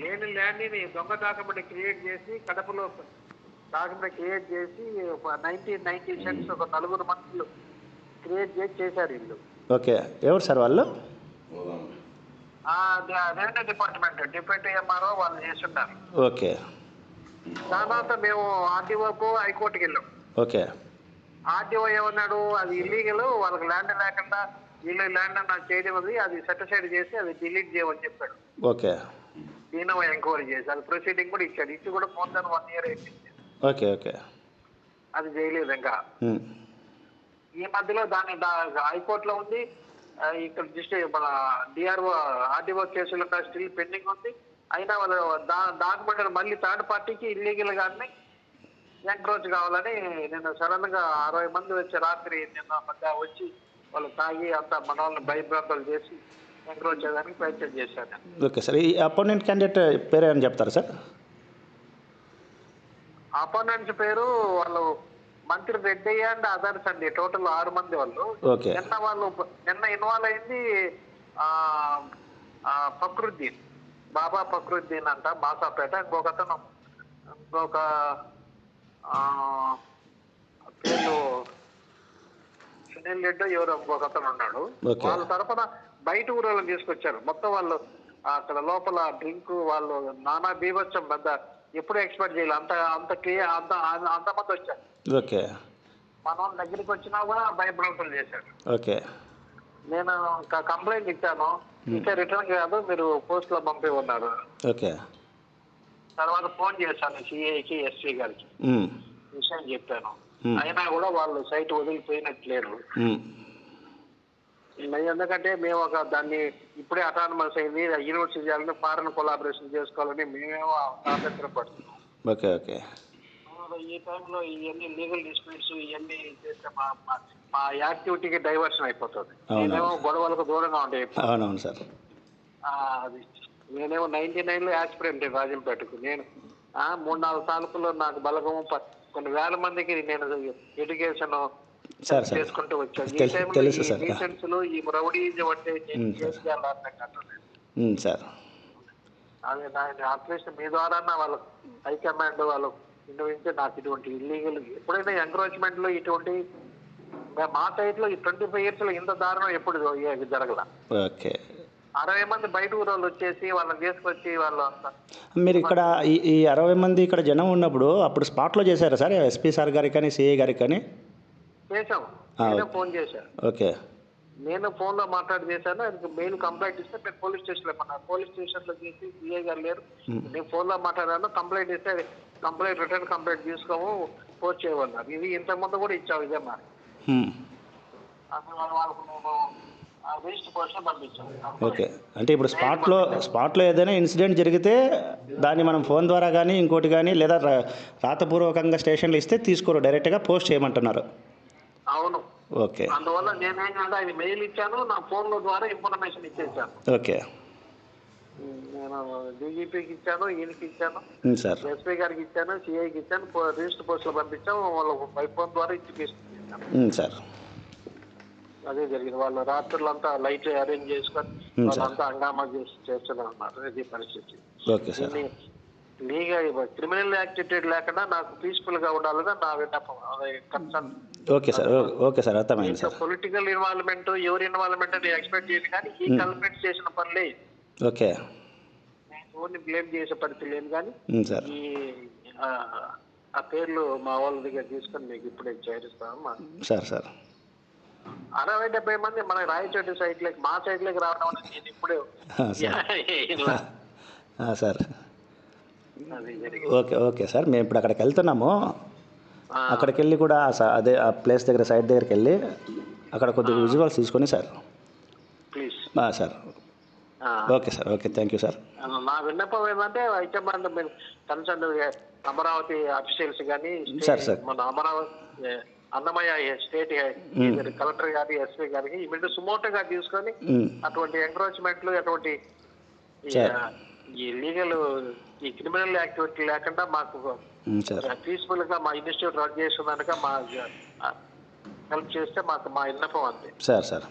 లేని ల్యాండ్ని దొంగ డాక్యుమెంట్ క్రియేట్ చేసి కడపలో డాక్యుమెంట్ క్రియేట్ చేసి నైన్టీన్ నైన్టీ సెన్స్ ఒక నలుగురు మనుషులు క్రియేట్ చేసి చేశారు ఇల్లు ఓకే. ఎవరు సార్ వాళ్ళు? రెవెన్యూ డిపార్ట్మెంట్ డిప్యూటీ ఎంఆర్ఓ వాళ్ళు చేస్తున్నారు ఓకే. తర్వాత మేము ఆర్డీఓకు హైకోర్టుకి వెళ్ళాం. ఓకే. ఆర్డీఓ ఏమన్నాడు అది ఇల్లీగల్ వాళ్ళకి ల్యాండ్ లేకుండా వీళ్ళు ల్యాండ్ నాకు చేయడం ఉంది. అది సెటిసైడ్ చేసి అది డిలీట్ చేయమని చెప్పాడు. ఓకే. దీని ఎంక్వైరీ చేసి అది ప్రొసీడింగ్ కూడా ఇచ్చాడు. ఇచ్చి కూడా మోర్ దాన్ వన్ ఇయర్ అయిపోయింది ఓకే ఓకే. అది చేయలేదు ఇంకా. ఉమ్. ఈ మధ్యలో దాని దా- హైకోర్టులో ఉంది. ఇక్కడ డిస్ట్రిక్ట్ మన డిఆర్ఓ ఆర్డీఓ కేసులు స్టిల్ పెండింగ్ ఉంది. అయినా వాళ్ళు దా డాక్యుమెంట్ మళ్ళీ థర్డ్ పార్టీకి ఇల్లీగల్ గానే ఎంక్రోచ్ కావాలని నేను సడన్గా అరవై మంది వచ్చి రాత్రి నిన్న మధ్య వచ్చి వాళ్ళు తాగి అంతా మన వాళ్ళని భయభ్రాంతలు చేసి ఎంక్రోచ్ చేయడానికి ప్రయత్నం నేను. ఓకే సార్ ఈ అపోనెంట్ క్యాండిడేట్ పేరు ఏమని చెప్తారా సార్? అపోనెంట్స్ పేరు వాళ్ళు మంత్రి రెడ్డి అండ్ అదర్స్ అండి టోటల్ ఆరు మంది వాళ్ళు. ఓకే. నిన్న వాళ్ళు నిన్న ఇన్వాల్వ్ అయింది ఫక్రుద్దీన్. బాబా ఫక్రుద్దీన్ అంట బాసాపేట ఇంకొక అతను ఇంకొక పేరు సునీల్ రెడ్డి ఎవరో ఇంకొక అతను ఉన్నాడు. వాళ్ళ తరపున బయట ఊరోళ్ళని తీసుకొచ్చారు. మొత్తం వాళ్ళు అక్కడ లోపల డ్రింక్ వాళ్ళు నానా బీభత్సం పెద్ద ఎప్పుడు ఎక్స్పెక్ట్ చేయాలి. అంత అంత క్లియర్ అంత అంతమంది వచ్చారు. ఓకే. మన దగ్గరికి వచ్చినా కూడా భయభ్రాంతులు చేశారు. ఓకే. నేను కంప్లైంట్ ఇచ్చాను. ఇంకా రిటర్న్ కాదు మీరు పోస్ట్లో పంపి ఉన్నారు. ఓకే. తర్వాత ఫోన్ చేశాను సిఐకి ఎస్పీ గారికి. ఉమ్. విషయం చెప్పాను. Hmm. అయినా కూడా వాళ్ళు సైట్ వదిలిపోయినట్లేరు. ఎందుకంటే మేము ఒక దాన్ని ఇప్పుడే అటానమస్ అయింది యూనివర్సిటీ చేయాలని ఫారెన్ కొలాబరేషన్ చేసుకోవాలని మేమేమో స్వాతంత్రం పడుతున్నాం. Okay okay. ఈ టైంలో ఇవన్నీ లీగల్ డిస్ప్యూట్స్ ఇవన్నీ చేస్తే మా మా- యాక్టివిటీకి డైవర్షన్ అయిపోతుంది. నేనేమో గొడవలకు దూరంగా ఉండే అవునవును సార్. అది. నేనేమో నైన్టీ నైన్లో యాక్సిడెంట్ రాజంపేటకు. నేను ఆ, మూడు నాలుగు తాలూకులో నాకు బలగము కొన్ని వేల మందికి నేను ఎడ్యుకేషన్ సార్ చేసుకుంటూ వచ్చాను. తెలుసు సార్. ఈ రౌడీజం అంటే సార్. అదే నాకు అట్లీస్ట్ మీ ద్వారా వాళ్ళ హైకమాండ్ వాళ్ళు ఇంటి నాకు ఇటువంటి ఇల్లీగల్ ఎప్పుడైనా ఎంక్రోచ్మెంట్లో ఇటువంటి మా సైడ్లో ఈ ట్వంటీ ఫైవ్ ఇయర్స్లో ఇంత దారుణం ఎప్పుడు జరగల? ఓకే. అరవై మంది బయట ఊరోళ్ళు వచ్చేసి వాళ్ళని తీసుకొచ్చి వాళ్ళు అంతా మీరు ఇక్కడ ఈ ఈ అరవై మంది ఇక్కడ జనం ఉన్నప్పుడు అప్పుడు స్పాట్లో చేశారా సార్? ఎస్పీ సార్ గారికి కానీ సిఐ గారికి కానీ? చేశాం ఆ, నేనే ఓకే. ఫోన్ చేశాను. ఓకే. నేను ఫోన్లో మాట్లాడి చేశాను. ఆయనకి మెయిల్ కంప్లైంట్ ఇస్తే నేను పోలీస్ స్టేషన్లో పోలీస్ స్టేషన్లో చేసి సిఐ గారు లేరు. నేను ఫోన్లో మాట్లాడాను. కంప్లైంట్ ఇస్తే కంప్లైంట్ రిటర్న్ కంప్లైంట్ తీసుకోము పోస్ట్ చేయమన్నారు. ఇది ఇంత ముందు కూడా ఇచ్చాము ఇదే మరి. అసలు వాళ్ళ- వాళ్ళకు ఓకే. అంటే ఇప్పుడు స్పాట్లో స్పాట్లో ఏదైనా ఇన్సిడెంట్ జరిగితే దాన్ని మనం ఫోన్ ద్వారా కానీ ఇంకోటి కానీ లేదా రాతపూర్వకంగా స్టేషన్లో ఇస్తే తీసుకోరు. డైరెక్ట్గా పోస్ట్ చేయమంటున్నారు. అవును. ఓకే. అందువల్ల నేనేం కాదు ఆయన మెయిల్ ఇచ్చాను నా ఫోన్లో ద్వారా ఇన్ఫర్మేషన్ ఇచ్చేసాను. ఓకే. నేను డీజీపీకి ఇచ్చాను ఈయనకి ఇచ్చాను సార్. ఎస్పీ గారికి ఇచ్చాను సిఐకి ఇచ్చాను రిజిస్టర్ పోస్ట్లో పంపించాము వాళ్ళకు బై ఫోన్ ద్వారా ఇచ్చి సార్. అదే జరిగింది. వాళ్ళు రాత్రులంతా లైట్ అరేంజ్ చేసుకొని వాళ్ళంతా హంగామా చేసి చేస్తున్నారు అన్నమాట ఇది పరిస్థితి. Okay sir. దీన్ని లీగల్ క్రిమినల్ యాక్టివిటీ లేకుండా నాకు పీస్ఫుల్గా ఉండాలని నా విన్నపం. అదే concern okay sir. Okay sir. అర్థమైంది సార్. పొలిటికల్ ఇన్వాల్వ్మెంట్ ఎవరి ఇన్వాల్వ్మెంట్ అని ఎక్స్పెక్ట్ చేయను కానీ ఈ కల్పెట్ చేసిన పనులే ఓకే. ఎవరిని బ్లేమ్ చేసే పరిస్థితి లేదు కానీ ఈ ఆ, పేర్లు మా వాళ్ళ దగ్గర తీసుకొని మీకు ఇప్పుడే చేరుస్తాను. మా సార్ సార్. అరవై డెబ్బై మంది మన రాయచోటి సైడ్ లకి మా సైడ్ లకి రావడం అనేది నేను ఇప్పుడే సార్. Okay okay sir. మేము ఇప్పుడు అక్కడికి వెళ్తున్నాము. అక్కడికి వెళ్ళి కూడా అదే ఆ ప్లేస్ దగ్గర సైడ్ దగ్గరికి వెళ్ళి అక్కడ కొద్దిగా విజువల్స్ తీసుకొని sir. Please. Sir. Okay sir. Okay thank you sir. నా విన్నపం ఏంటంటే high command concern Amaravati officials కానీ సార్, సార్. మన అమరావతి అన్నమయ్య స్టేట్ కలెక్టర్ గారి ఎస్పీ గారికి. ఇమీడియట్ సుమోటోగా తీసుకొని అటువంటి ఎంక్రోచ్మెంట్లు అటువంటి ఈ, లీగల్ ఈ క్రిమినల్ యాక్టివిటీ లేకుండా మాకు పీస్ఫుల్గా మా ఇన్స్టిట్యూట్ రన్ చేస్తున్నందుక మా హెల్ప్ చేస్తే మాకు మా విన్నపం అంతే. Sir sir.